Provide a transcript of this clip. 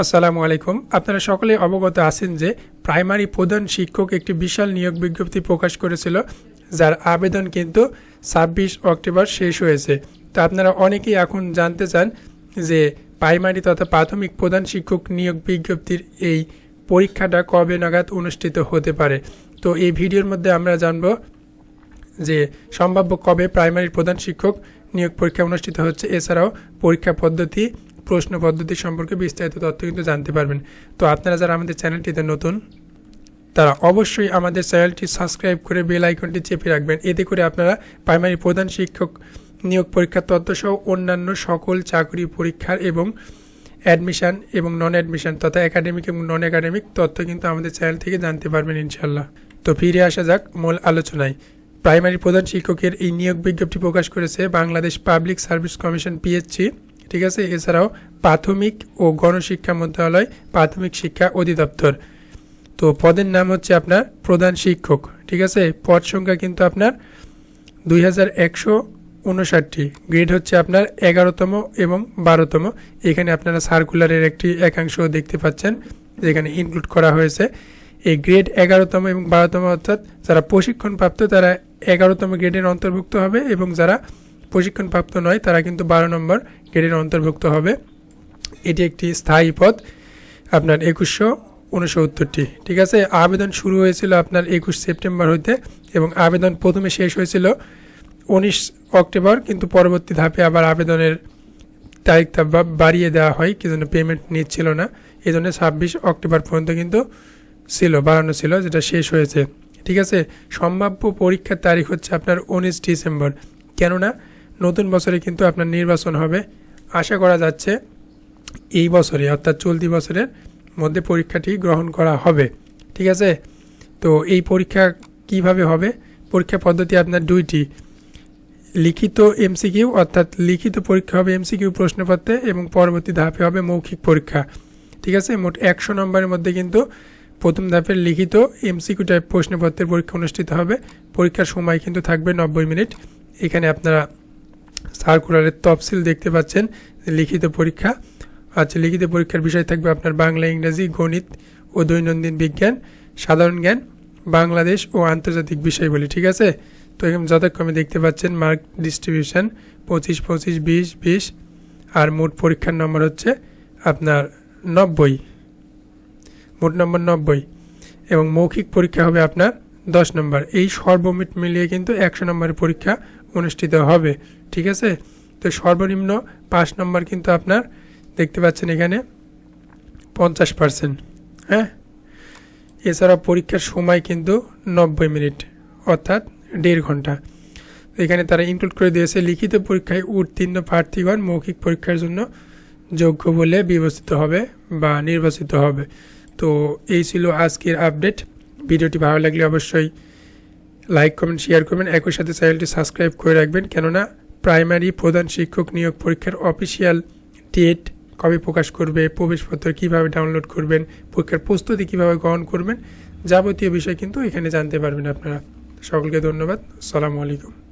আসসালামু আলাইকুম। আপনারা সকলে অবগত আছেন যে প্রাইমারি প্রধান শিক্ষক একটি বিশাল নিয়োগ বিজ্ঞপ্তি প্রকাশ করেছিল, যার আবেদন কিন্তু ছাব্বিশ অক্টোবর শেষ হয়েছে। তো আপনারা অনেকেই এখন জানতে চান যে প্রাইমারি তথা প্রাথমিক প্রধান শিক্ষক নিয়োগ বিজ্ঞপ্তির এই পরীক্ষাটা কবে নাগাদ অনুষ্ঠিত হতে পারে। তো এই ভিডিওর মধ্যে আমরা জানব যে সম্ভাব্য কবে প্রাইমারি প্রধান শিক্ষক নিয়োগ পরীক্ষা অনুষ্ঠিত হচ্ছে। এছাড়াও পরীক্ষা পদ্ধতি প্রশ্ন পদ্ধতি সম্পর্কে বিস্তারিত তথ্য কিন্তু জানতে পারবেন। তো আপনারা যারা আমাদের চ্যানেলটিতে নতুন, তারা অবশ্যই আমাদের চ্যানেলটি সাবস্ক্রাইব করে বেল আইকনটি চেপে রাখবেন। এতে করে আপনারা প্রাইমারি প্রধান শিক্ষক নিয়োগ পরীক্ষার তথ্য সহ অন্যান্য সকল চাকরি পরীক্ষার এবং অ্যাডমিশান এবং নন অ্যাডমিশান তথা একাডেমিক এবং নন একাডেমিক তথ্য কিন্তু আমাদের চ্যানেল থেকে জানতে পারবেন ইনশাল্লাহ তো ফিরে আসা যাক মূল আলোচনায়। প্রাইমারি প্রধান শিক্ষকের এই নিয়োগ বিজ্ঞপ্তি প্রকাশ করেছে Bangladesh public service commission PSC ঠিক আছে? এছাড়াও প্রাথমিক ও গণশিক্ষা মন্ত্রণালয়, প্রাথমিক শিক্ষা অধিদপ্তর। তো পদের নাম হচ্ছে আপনার প্রধান শিক্ষক, ঠিক আছে? পদ সংখ্যা কিন্তু আপনার দুই হাজার একশো গ্রেড হচ্ছে আপনার এগারোতম এবং বারোতম। এখানে আপনারা সার্কুলারের একটি একাংশ দেখতে পাচ্ছেন, যেখানে ইনক্লুড করা হয়েছে। এই গ্রেড এগারোতম এবং বারোতম অর্থাৎ যারা প্রশিক্ষণপ্রাপ্ত, তারা এগারোতম গ্রেডের অন্তর্ভুক্ত হবে এবং যারা প্রশিক্ষণপ্রাপ্ত নয়, তারা কিন্তু বারো নম্বর গ্রেডের অন্তর্ভুক্ত হবে। এটি একটি স্থায়ী পদ, আপনার একুশশো উনসত্তরটি। ঠিক আছে? আবেদন শুরু হয়েছিল আপনার একুশ সেপ্টেম্বর হইতে এবং আবেদন প্রথমে শেষ হয়েছিল উনিশ অক্টোবর, কিন্তু পরবর্তী ধাপে আবার আবেদনের তারিখটা বাড়িয়ে দেওয়া হয়, কি জন্য পেমেন্ট নিচ্ছিল না। এই জন্য ছাব্বিশ অক্টোবর পর্যন্ত কিন্তু ছিল, বাড়ানো ছিল, যেটা শেষ হয়েছে। ঠিক আছে? সম্ভাব্য পরীক্ষার তারিখ হচ্ছে আপনার উনিশ ডিসেম্বর। কেননা নতুন বছরে কিন্তু আপনার নির্বাচন হবে। আশা করা যাচ্ছে এই বছরে অর্থাৎ চলতি বছরের মধ্যে পরীক্ষাটি গ্রহণ করা হবে। ঠিক আছে? তো এই পরীক্ষা কীভাবে হবে? পরীক্ষা পদ্ধতি আপনার দুইটি। লিখিত এমসিকিউ অর্থাৎ লিখিত পরীক্ষা হবে এমসিকিউ প্রশ্নপত্রে এবং পরবর্তী ধাপে হবে মৌখিক পরীক্ষা। ঠিক আছে? মোট একশো নম্বরের মধ্যে কিন্তু প্রথম ধাপের লিখিত এমসিকিউ টাইপ প্রশ্নপত্রের পরীক্ষা অনুষ্ঠিত হবে। পরীক্ষার সময় কিন্তু থাকবে নব্বই মিনিট। এখানে আপনারা সার্কুলারের তফসিল দেখতে পাচ্ছেন লিখিত পরীক্ষা। আচ্ছা লিখিত পরীক্ষার বিষয় থাকবে আপনার বাংলা, ইংরেজি, গণিত ও দৈনন্দিন বিজ্ঞান, সাধারণ জ্ঞান, বাংলাদেশ ও আন্তর্জাতিক বিষয়গুলি, ঠিক আছে? তো এখানে যথাক্রমে দেখতে পাচ্ছেন মার্ক ডিস্ট্রিবিউশন পঁচিশ পঁচিশ, বিশ বিশ, আর মোট পরীক্ষার নম্বর হচ্ছে আপনার নব্বই। মোট নম্বর নব্বই। এবং মৌখিক পরীক্ষা হবে আপনার দশ নম্বর। এই সর্বমিট মিলিয়ে কিন্তু একশো নম্বরের পরীক্ষা অনুষ্ঠিত হবে, ঠিক আছে? তো সর্বনিম্ন পাঁচ নম্বর কিন্তু আপনার দেখতে পাচ্ছেন এখানে পঞ্চাশ পার্সেন্ট হ্যাঁ? এছাড়া পরীক্ষার সময় কিন্তু নব্বই মিনিট, অর্থাৎ দেড় ঘণ্টা। এখানে তারা ইনক্লুড করে দিয়েছে, লিখিত পরীক্ষায় উত্তীর্ণ প্রার্থীগণ মৌখিক পরীক্ষার জন্য যোগ্য বলে বিবেচিত হবে বা নির্বাচিত হবে। তো এই ছিল আজকের আপডেট ভিডিওটি ভালো লাগলে অবশ্যই লাইক কমেন্ট শেয়ার করবেন একই সাথে চ্যানেলটি সাবস্ক্রাইব করে রাখবেন। কেননা প্রাইমারি প্রধান শিক্ষক নিয়োগ পরীক্ষার অফিসিয়াল ডেট কবে প্রকাশ করবে, প্রবেশপত্র কীভাবে ডাউনলোড করবেন, পরীক্ষার প্রস্তুতি কীভাবে গ্রহণ করবেন, যাবতীয় বিষয় কিন্তু এখানে জানতে পারবেন আপনারা। সকলকে ধন্যবাদ। সালামু আলাইকুম।